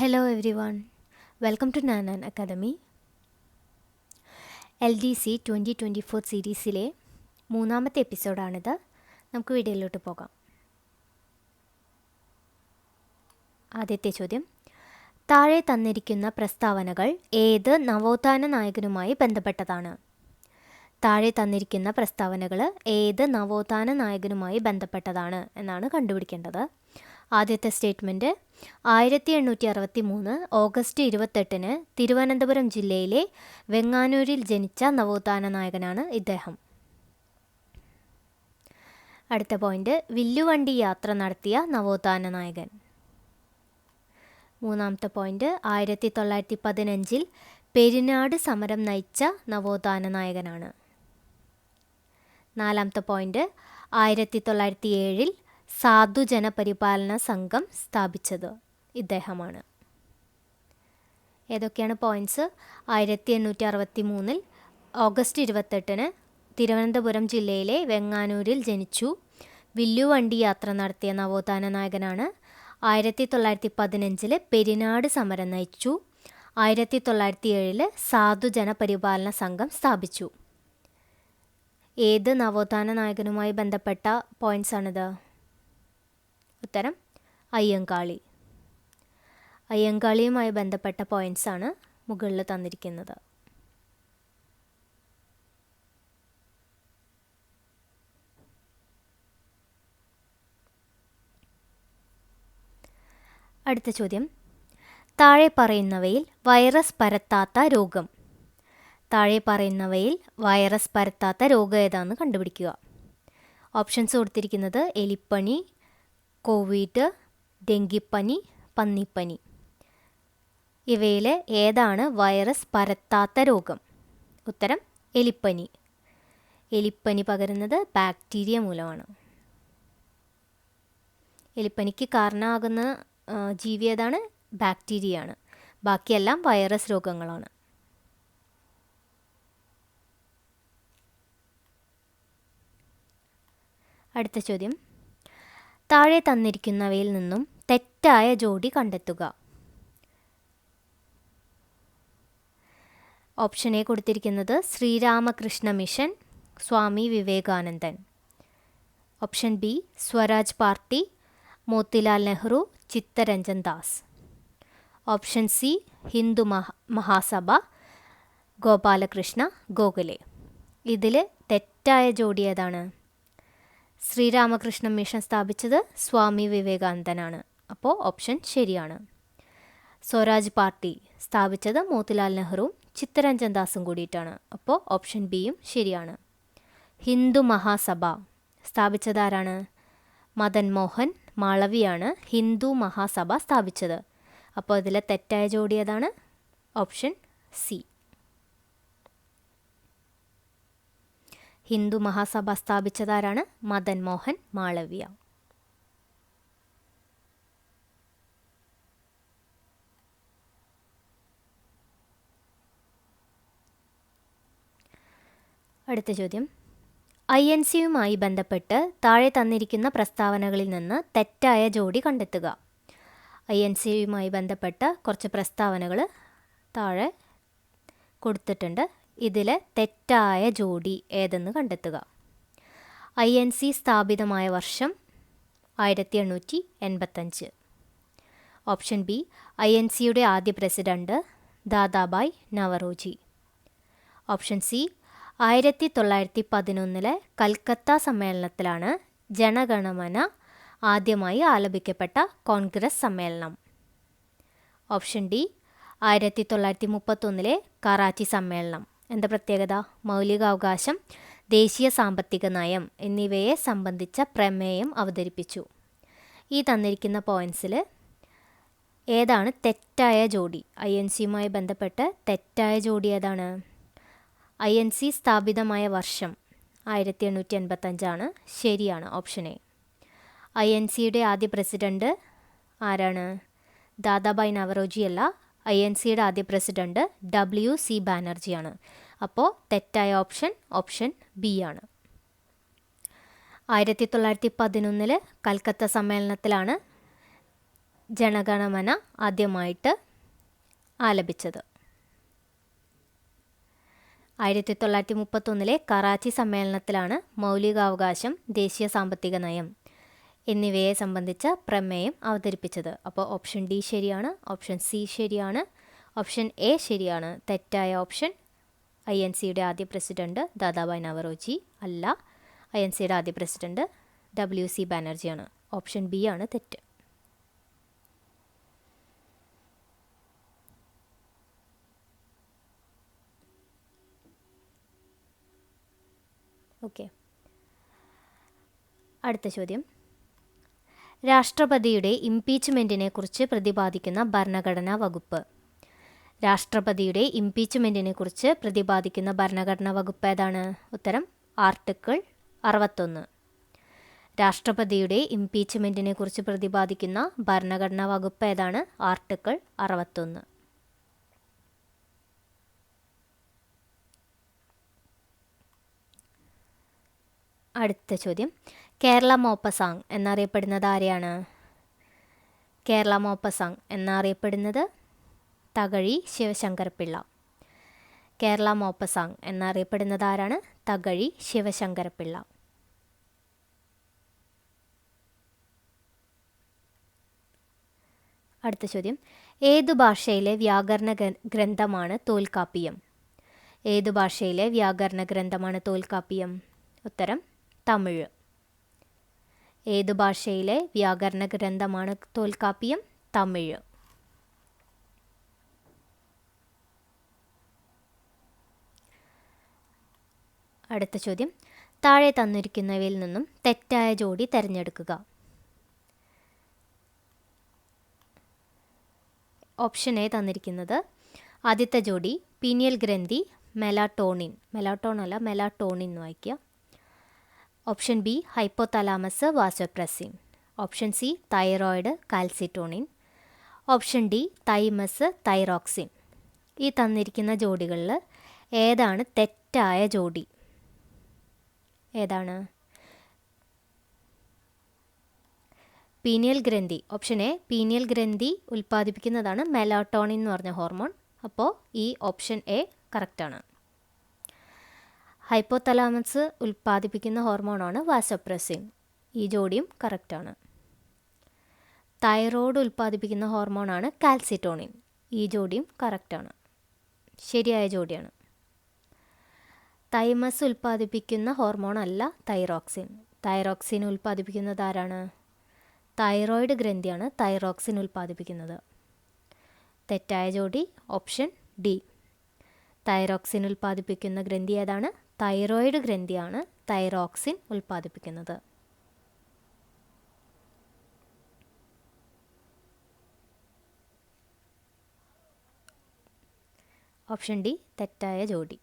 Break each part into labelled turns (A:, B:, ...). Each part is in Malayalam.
A: Hello one welcome to നാനാൻ academy L D C twenty twenty four സീരീസിലെ മൂന്നാമത്തെ എപ്പിസോഡാണിത് നമുക്ക് വീഡിയോയിലോട്ട് പോകാം. ആദ്യത്തെ ചോദ്യം. താഴെ തന്നിരിക്കുന്ന പ്രസ്താവനകൾ ഏത് നവോത്ഥാന നായകനുമായി ബന്ധപ്പെട്ടതാണ്? താഴെ തന്നിരിക്കുന്ന പ്രസ്താവനകൾ ഏത് നവോത്ഥാന നായകനുമായി ബന്ധപ്പെട്ടതാണ് എന്നാണ് കണ്ടുപിടിക്കേണ്ടത്. ആദ്യത്തെ സ്റ്റേറ്റ്മെന്റ് ആയിരത്തി എണ്ണൂറ്റി അറുപത്തി മൂന്ന് ഓഗസ്റ്റ് ഇരുപത്തെട്ടിന് തിരുവനന്തപുരം ജില്ലയിലെ വെങ്ങാനൂരിൽ ജനിച്ച നവോത്ഥാന നായകനാണ് ഇദ്ദേഹം. അടുത്ത പോയിന്റ്. വില്ലുവണ്ടി യാത്ര നടത്തിയ നവോത്ഥാന നായകൻ. മൂന്നാമത്തെ പോയിന്റ്. ആയിരത്തി തൊള്ളായിരത്തി പതിനഞ്ചിൽ പെരിനാട് സമരം നയിച്ച നവോത്ഥാന നായകനാണ്. നാലാമത്തെ പോയിന്റ്. ആയിരത്തി തൊള്ളായിരത്തി ഏഴിൽ സാധുജന പരിപാലന സംഘം സ്ഥാപിച്ചത് ഇദ്ദേഹമാണ്. ഏതൊക്കെയാണ് പോയിന്റ്സ് ആയിരത്തി എണ്ണൂറ്റി അറുപത്തി മൂന്നിൽ ഓഗസ്റ്റ് ഇരുപത്തെട്ടിന് തിരുവനന്തപുരം ജില്ലയിലെ വെങ്ങാനൂരിൽ ജനിച്ചു. വില്ലുവണ്ടി യാത്ര നടത്തിയ നവോത്ഥാന നായകനാണ്. ആയിരത്തി തൊള്ളായിരത്തി പതിനഞ്ചിൽ പെരിനാട് സമരം നയിച്ചു. ആയിരത്തി തൊള്ളായിരത്തി ഏഴിൽ സാധുജന പരിപാലന സംഘം സ്ഥാപിച്ചു. ഏത് നവോത്ഥാന നായകനുമായി ബന്ധപ്പെട്ട പോയിന്റ്സ് ആണിത്? ഉത്തരം അയ്യങ്കാളി. അയ്യങ്കാളിയുമായി ബന്ധപ്പെട്ട പോയിന്റ്സ് ആണ് മുകളിൽ തന്നിരിക്കുന്നത്. അടുത്ത ചോദ്യം. താഴെ പറയുന്നവയിൽ വൈറസ് പരത്താത്ത രോഗം. താഴെ പറയുന്നവയിൽ വൈറസ് പരത്താത്ത രോഗം ഏതാണെന്ന് കണ്ടുപിടിക്കുക. ഓപ്ഷൻസ് കൊടുത്തിരിക്കുന്നത് എലിപ്പനി കോവിഡ് ഡെങ്കിപ്പനി പന്നിപ്പനി. ഇവയിൽ ഏതാണ് വൈറസ് പരത്താത്ത രോഗം? ഉത്തരം എലിപ്പനി. എലിപ്പനി പകരുന്നത് ബാക്ടീരിയ മൂലമാണ്. എലിപ്പനിക്ക് കാരണമാകുന്ന ജീവി ഏതാണ്? ബാക്ടീരിയയാണ്. ബാക്കിയെല്ലാം വൈറസ് രോഗങ്ങളാണ്. അടുത്ത ചോദ്യം. താഴെ തന്നിരിക്കുന്നവയിൽ നിന്നും തെറ്റായ ജോഡി കണ്ടെത്തുക. ഓപ്ഷൻ എ കൊടുത്തിരിക്കുന്നത് ശ്രീരാമകൃഷ്ണ മിഷൻ സ്വാമി വിവേകാനന്ദൻ. Option B Swaraj party Motilal Nehru Chittaranjan Das. Option C Hindu Maha Mahasabha Gopalakrishna Gokhale. ഇതിൽ തെറ്റായ ജോഡി ഏതാണ്? ശ്രീരാമകൃഷ്ണ മിഷൻ സ്ഥാപിച്ചത് സ്വാമി വിവേകാനന്ദനാണ്. അപ്പോൾ ഓപ്ഷൻ ശരിയാണ്. സ്വരാജ് പാർട്ടി സ്ഥാപിച്ചത് മോത്തിലാൽ നെഹ്റുവും ചിത്തരഞ്ജൻ ദാസും കൂടിയിട്ടാണ്. അപ്പോൾ ഓപ്ഷൻ ബിയും ശരിയാണ്. ഹിന്ദു മഹാസഭ സ്ഥാപിച്ചത് ആരാണ്? മദൻ മോഹൻ മാളവിയാണ് ഹിന്ദു മഹാസഭ സ്ഥാപിച്ചത്. അപ്പോൾ ഇതിലെ തെറ്റായ ജോഡി ഏതാണ്? Option C. ഹിന്ദു മഹാസഭ സ്ഥാപിച്ചതാരാണ്? മദൻ മോഹൻ മാളവ്യ. അടുത്ത ചോദ്യം. ഐ എൻ സിയുമായി ബന്ധപ്പെട്ട് താഴെ തന്നിരിക്കുന്ന പ്രസ്താവനകളിൽ നിന്ന് തെറ്റായ ജോഡി കണ്ടെത്തുക. ഐ എൻ സിയുമായി ബന്ധപ്പെട്ട കുറച്ച് പ്രസ്താവനകൾ താഴെ കൊടുത്തിട്ടുണ്ട്. ഇതിൽ തെറ്റായ ജോഡി ഏതെന്ന് കണ്ടെത്തുക. ഐ എൻ സി സ്ഥാപിതമായ വർഷം ആയിരത്തി എണ്ണൂറ്റി എൺപത്തഞ്ച് ഓപ്ഷൻ ബി ഐ എൻ സിയുടെ ആദ്യ president Dadabhai Naoroji. Option C ആയിരത്തി തൊള്ളായിരത്തി പതിനൊന്നിലെ കൽക്കത്ത സമ്മേളനത്തിലാണ് ജനഗണമന ആദ്യമായി ആലപിക്കപ്പെട്ട കോൺഗ്രസ് സമ്മേളനം. ഓപ്ഷൻ ഡി ആയിരത്തി തൊള്ളായിരത്തി മുപ്പത്തൊന്നിലെ കറാച്ചി സമ്മേളനം. എന്താ പ്രത്യേകത? മൗലികാവകാശം ദേശീയ സാമ്പത്തിക നയം എന്നിവയെ സംബന്ധിച്ച പ്രമേയം അവതരിപ്പിച്ചു. ഈ തന്നിരിക്കുന്ന പോയിൻസിൽ ഏതാണ്? തെറ്റായ ജോഡി. ഐ എൻ സിയുമായി ബന്ധപ്പെട്ട് തെറ്റായ ജോഡി ഏതാണ്? ഐ എൻ സി സ്ഥാപിതമായ വർഷം ആയിരത്തി എണ്ണൂറ്റി എൺപത്തഞ്ചാണ് ശരിയാണ് ഓപ്ഷൻ എ ഐ എൻ സിയുടെ ആദ്യ പ്രസിഡന്റ് ആരാണ്? ദാദാബായ് നവറോജി അല്ല ഐ എൻ സിയുടെ ആദ്യ പ്രസിഡന്റ് ഡബ്ല്യു സി ബാനർജിയാണ്. അപ്പോൾ തെറ്റായ ഓപ്ഷൻ ഓപ്ഷൻ ബി ആണ്. ആയിരത്തി തൊള്ളായിരത്തി പതിനൊന്നിൽ കൽക്കത്ത സമ്മേളനത്തിലാണ് ജനഗണമന ആദ്യമായിട്ട് ആലപിച്ചത്. ആയിരത്തി തൊള്ളായിരത്തി മുപ്പത്തൊന്നിലെ കറാച്ചി സമ്മേളനത്തിലാണ് മൗലികാവകാശം ദേശീയ സാമ്പത്തിക നയം. എന്നിവയെ സംബന്ധിച്ച പ്രമേയം അവതരിപ്പിച്ചത്. അപ്പോൾ ഓപ്ഷൻ ഡി ശരിയാണ് ഓപ്ഷൻ സി ശരിയാണ് ഓപ്ഷൻ എ ശരിയാണ്. തെറ്റായ ഓപ്ഷൻ ഐ എൻ സിയുടെ ആദ്യ പ്രസിഡന്റ് ദാദാബായ് നവറോജി അല്ല. ഐ എൻ സിയുടെ ആദ്യ പ്രസിഡന്റ് ഡബ്ല്യു സി ബാനർജിയാണ്. ഓപ്ഷൻ ബി ആണ് തെറ്റ്. ഓക്കെ. അടുത്ത ചോദ്യം. രാഷ്ട്രപതിയുടെ ഇംപീച്ച്മെന്റിനെ കുറിച്ച് പ്രതിപാദിക്കുന്ന ഭരണഘടനാ വകുപ്പ്. രാഷ്ട്രപതിയുടെ ഇംപീച്ച്മെന്റിനെ കുറിച്ച് പ്രതിപാദിക്കുന്ന ഭരണഘടനാ വകുപ്പ് ഏതാണ്? ഉത്തരം ആർട്ടിക്കിൾ അറുപത്തൊന്ന്. രാഷ്ട്രപതിയുടെ ഇംപീച്ച്മെന്റിനെ കുറിച്ച് പ്രതിപാദിക്കുന്ന ഭരണഘടനാ വകുപ്പ് ഏതാണ്? ആർട്ടിക്കിൾ അറുപത്തൊന്ന്. അടുത്ത ചോദ്യം. കേരള മോപ്പസാങ് എന്നറിയപ്പെടുന്നത് ആരെയാണ്? കേരള മോപ്പസാങ് എന്നറിയപ്പെടുന്നത് തകഴി ശിവശങ്കരപ്പിള്ള. കേരള മോപ്പസാങ് എന്നറിയപ്പെടുന്നത് ആരാണ്? തകഴി ശിവശങ്കരപ്പിള്ള. അടുത്ത ചോദ്യം. ഏതു ഭാഷയിലെ വ്യാകരണ ഗ്രന്ഥമാണ് തോൽക്കാപ്പിയം? ഏതു ഭാഷയിലെ വ്യാകരണ ഗ്രന്ഥമാണ് തോൽക്കാപ്പിയം? ഉത്തരം തമിഴ്. ഏതു ഭാഷയിലെ വ്യാകരണ ഗ്രന്ഥമാണ് തോൽക്കാപ്പിയം? തമിഴ്. അടുത്ത ചോദ്യം. താഴെ തന്നിരിക്കുന്നവയിൽ നിന്നും തെറ്റായ ജോഡി തിരഞ്ഞെടുക്കുക. ഓപ്ഷൻ എ തന്നിരിക്കുന്നത് ആദ്യത്തെ ജോഡി പീനിയൽ ഗ്രന്ഥി മെലാട്ടോണിൻ. മെലാട്ടോൺ അല്ല മെലാട്ടോണിൻ വായിക്കുക. Option B hypothalamus vasopressin. Option C thyroid calcitonin. Option D thymus thyroxine. ഈ തന്നിരിക്കുന്ന ജോഡികളിൽ ഏതാണ് തെറ്റായ ജോഡി? ഏതാണ്? പീനിയൽ ഗ്രന്ഥി. ഓപ്ഷൻ എ പീനിയൽ ഗ്രന്ഥി ഉൽപ്പാദിപ്പിക്കുന്നതാണ് മെലാട്ടോണിൻ എന്ന് പറഞ്ഞ ഹോർമോൺ. അപ്പോൾ ഈ ഓപ്ഷൻ എ കറക്റ്റാണ്. ഹൈപ്പോതലാമസ് ഉൽപ്പാദിപ്പിക്കുന്ന ഹോർമോണാണ് വാസപ്രസിൻ. ഈ ജോഡിയും കറക്റ്റാണ്. തൈറോയ്ഡ് ഉൽപ്പാദിപ്പിക്കുന്ന ഹോർമോണാണ് കാൽസിറ്റോണിൻ. ഈ ജോഡിയും കറക്റ്റാണ്. ശരിയായ ജോഡിയാണ്. തൈമസ് ഉൽപ്പാദിപ്പിക്കുന്ന ഹോർമോണല്ല തൈറോക്സിൻ. തൈറോക്സിൻ ഉൽപ്പാദിപ്പിക്കുന്നത് ആരാണ്? തൈറോയിഡ് ഗ്രന്ഥിയാണ് തൈറോക്സിൻ ഉൽപ്പാദിപ്പിക്കുന്നത്. തെറ്റായ ജോഡി ഓപ്ഷൻ ഡി. തൈറോക്സിൻ ഉൽപ്പാദിപ്പിക്കുന്ന ഗ്രന്ഥി ഏതാണ്? തൈറോയിഡ് ഗ്രന്ഥിയാണ് തൈറോക്സിൻ ഉൽപ്പാദിപ്പിക്കുന്നത്. ഓപ്ഷൻ ഡി തെറ്റായ ജോഡി.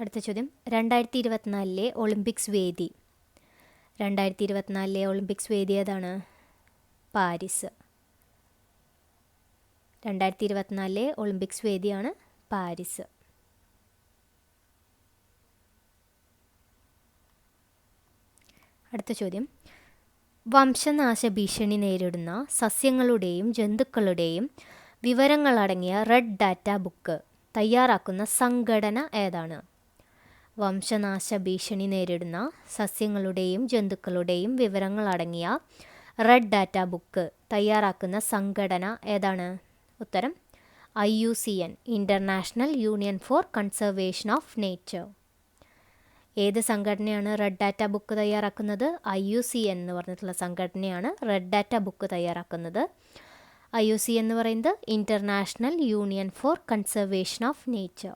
A: അടുത്ത ചോദ്യം രണ്ടായിരത്തി ഇരുപത്തിനാലിലെ ഒളിമ്പിക്സ് വേദി. രണ്ടായിരത്തി ഇരുപത്തിനാലിലെ ഒളിമ്പിക്സ് വേദി ഏതാണ്? പാരീസ്. രണ്ടായിരത്തി ഇരുപത്തിനാലിലെ ഒളിമ്പിക്സ് വേദിയാണ് പാരീസ്. അടുത്ത ചോദ്യം. വംശനാശ ഭീഷണി നേരിടുന്ന സസ്യങ്ങളുടെയും ജന്തുക്കളുടെയും വിവരങ്ങളടങ്ങിയ റെഡ് ഡാറ്റ ബുക്ക് തയ്യാറാക്കുന്ന സംഘടന ഏതാണ്? വംശനാശ ഭീഷണി നേരിടുന്ന സസ്യങ്ങളുടെയും ജന്തുക്കളുടെയും വിവരങ്ങളടങ്ങിയ റെഡ് ഡാറ്റ ബുക്ക് തയ്യാറാക്കുന്ന സംഘടന ഏതാണ്? ഉത്തരം I U C N international union for conservation of nature ഏത് സംഘടനയാണ് റെഡ് ഡാറ്റ ബുക്ക് തയ്യാറാക്കുന്നത്? ഐ യു സി എൻ എന്ന് പറഞ്ഞിട്ടുള്ള സംഘടനയാണ് റെഡ് ഡാറ്റ ബുക്ക് തയ്യാറാക്കുന്നത്. ഐ യു സി എന്ന് പറയുന്നത് international union for conservation of nature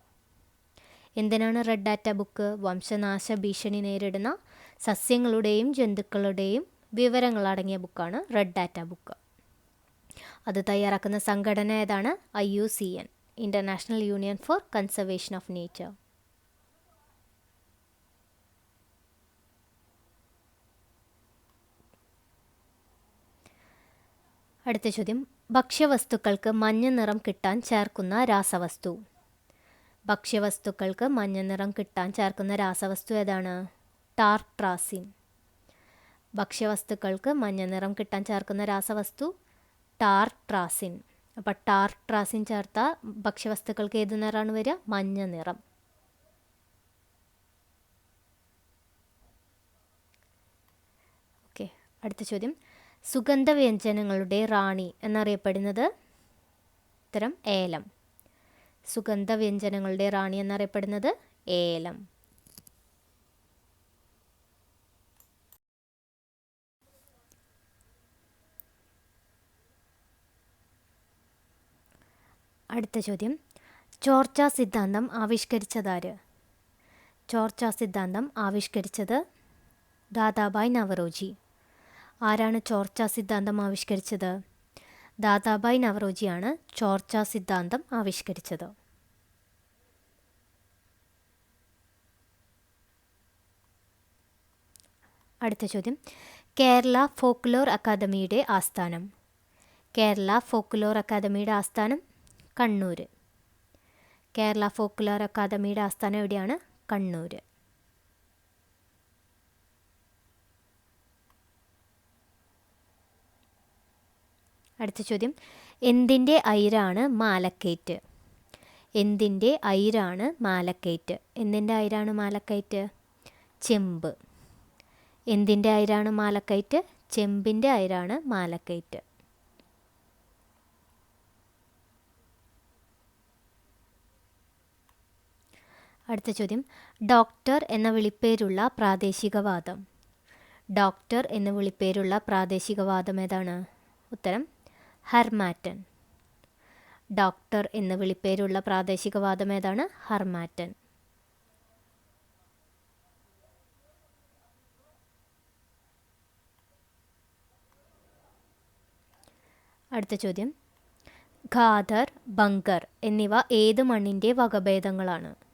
A: എന്തിനാണ് റെഡ് ഡാറ്റ ബുക്ക് വംശനാശ ഭീഷണി നേരിടുന്ന സസ്യങ്ങളുടെയും ജന്തുക്കളുടെയും വിവരങ്ങളടങ്ങിയ ബുക്കാണ് റെഡ് ഡാറ്റ ബുക്ക് അത് തയ്യാറാക്കുന്ന സംഘടന ഏതാണ്? I U C N international union for conservation of nature അടുത്ത ചോദ്യം. ഭക്ഷ്യവസ്തുക്കൾക്ക് മഞ്ഞ നിറം കിട്ടാൻ ചേർക്കുന്ന രാസവസ്തു. ഭക്ഷ്യവസ്തുക്കൾക്ക് മഞ്ഞ നിറം കിട്ടാൻ ചേർക്കുന്ന രാസവസ്തു ഏതാണ്? ടാർട്രാസിൻ. ഭക്ഷ്യവസ്തുക്കൾക്ക് മഞ്ഞ നിറം കിട്ടാൻ ചേർക്കുന്ന രാസവസ്തു ടാർട്രാസിൻ. അപ്പോൾ ടാർട്രാസിൻ ചേർത്ത ഭക്ഷ്യവസ്തുക്കൾക്ക് ഏത് നിറമാണ് വരിക? മഞ്ഞ നിറം. ഓക്കെ അടുത്ത ചോദ്യം. സുഗന്ധവ്യഞ്ജനങ്ങളുടെ റാണി എന്നറിയപ്പെടുന്നത് ഉത്തരം ഏലം. സുഗന്ധവ്യഞ്ജനങ്ങളുടെ റാണി എന്നറിയപ്പെടുന്നത് ഏലം. അടുത്ത ചോദ്യം. ചോർച്ച സിദ്ധാന്തം ആവിഷ്കരിച്ചതാര്? ചോർച്ച സിദ്ധാന്തം ആവിഷ്കരിച്ചത് ദാദാബായ് നവറോജി. ആരാണ് ചോർച്ച സിദ്ധാന്തം ആവിഷ്കരിച്ചത്? ദാദാബായ് നവറോജിയാണ് ചോർച്ച സിദ്ധാന്തം ആവിഷ്കരിച്ചത്. അടുത്ത ചോദ്യം. കേരള ഫോക്ലോർ അക്കാദമിയുടെ ആസ്ഥാനം. കേരള ഫോക്ലോർ അക്കാദമിയുടെ ആസ്ഥാനം കണ്ണൂർ കേരള ഫോക്കുലാർ അക്കാദമിയുടെ ആസ്ഥാനം എവിടെയാണ്? കണ്ണൂർ അടുത്ത ചോദ്യം. എന്തിന്റെ ഐരാണ് മാലക്കയറ്റ് എന്തിന്റെ ഐരാണ് മാലക്കയറ്റ് എന്തിന്റെ ഐരാണ് മാലക്കയറ്റ് ചെമ്പ്. എന്തിന്റെ അയിരാണ് മാലക്കയറ്റ് ചെമ്പിന്റെ അയിരാണ് മാലക്കയറ്റ് അടുത്ത ചോദ്യം. ഡോക്ടർ എന്ന വിളിപ്പേരുള്ള പ്രാദേശികവാദം ഡോക്ടർ എന്ന വിളിപ്പേരുള്ള പ്രാദേശികവാദം ഏതാണ്? ഉത്തരം ഹർമാറ്റൻ. ഡോക്ടർ എന്ന വിളിപ്പേരുള്ള പ്രാദേശികവാദം ഏതാണ്? ഹർമാറ്റൻ. അടുത്ത ചോദ്യം. ഖാദർ ബങ്കർ എന്നിവ ഏത് മണ്ണിന്റെ വകഭേദങ്ങളാണ്?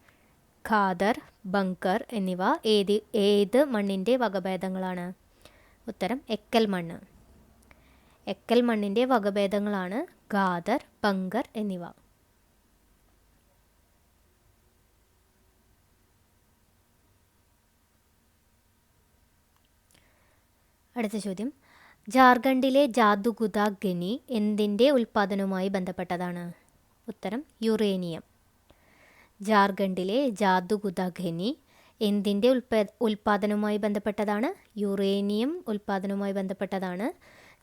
A: ഖാദർ ബങ്കർ എന്നിവ ഏത് ഏത് മണ്ണിന്റെ വകഭേദങ്ങളാണ്? ഉത്തരം എക്കൽ മണ്ണ്. എക്കൽ മണ്ണിന്റെ വകഭേദങ്ങളാണ് ഖാദർ ബങ്കർ എന്നിവ. അടുത്ത ചോദ്യം. ജാർഖണ്ഡിലെ ജാദുഗുദ ഖനി എന്തിന്റെ ഉൽപ്പാദനവുമായി ബന്ധപ്പെട്ടതാണ്? ഉത്തരം യുറേനിയം. ജാർഖണ്ഡിലെ ജാദുഗുദ ഖനി എന്തിന്റെ ഉൽപ ഉൽപ്പാദനവുമായി ബന്ധപ്പെട്ടതാണ്? യുറേനിയം ഉൽപ്പാദനവുമായി ബന്ധപ്പെട്ടതാണ്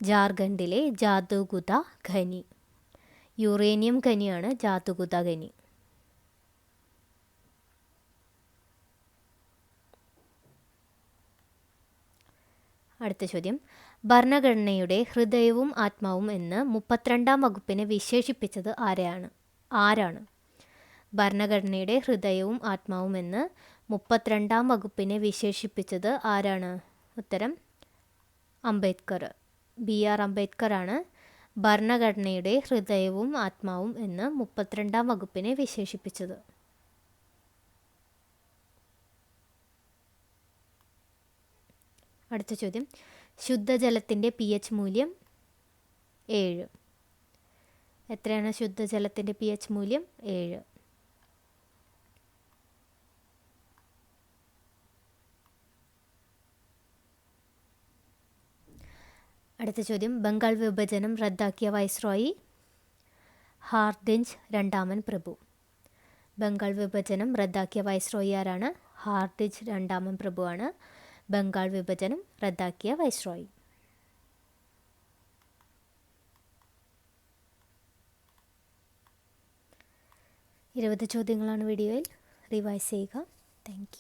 A: ജാർഖണ്ഡിലെ ജാദുഗുദ ഖനി യുറേനിയം ഖനിയാണ് ജാദുഗുദ ഖനി അടുത്ത ചോദ്യം. ഭരണഘടനയുടെ ഹൃദയവും ആത്മാവും എന്ന് മുപ്പത്തിരണ്ടാം വകുപ്പിനെ വിശേഷിപ്പിച്ചത് ആരെയാണ്? ആരാണ്? ഭരണഘടനയുടെ ഹൃദയവും ആത്മാവും എന്ന് മുപ്പത്തിരണ്ടാം വകുപ്പിനെ വിശേഷിപ്പിച്ചത് ആരാണ്? ഉത്തരം അംബേദ്കർ. ബി. ആർ. അംബേദ്കർ ആണ് ഭരണഘടനയുടെ ഹൃദയവും ആത്മാവും എന്ന് മുപ്പത്തിരണ്ടാം വകുപ്പിനെ വിശേഷിപ്പിച്ചത്. അടുത്ത ചോദ്യം. ശുദ്ധജലത്തിന്റെ പി എച്ച് മൂല്യം ഏഴ്. എത്രയാണ് ശുദ്ധജലത്തിന്റെ പി എച്ച് മൂല്യം? ഏഴ്. അടുത്ത ചോദ്യം. ബംഗാൾ വിഭജനം റദ്ദാക്കിയ വൈസ്രോയി ഹാർഡിഞ്ച് രണ്ടാമൻ പ്രഭു. ബംഗാൾ വിഭജനം റദ്ദാക്കിയ വൈസ്രോയി ആരാണ്? ഹാർഡിഞ്ച് രണ്ടാമൻ പ്രഭുവാണ്. ബംഗാൾ വിഭജനം റദ്ദാക്കിയ വൈസ്രോയി. ഇരുപത് ചോദ്യങ്ങളാണ് വീഡിയോയിൽ. റിവൈസ് ചെയ്യുക. താങ്ക്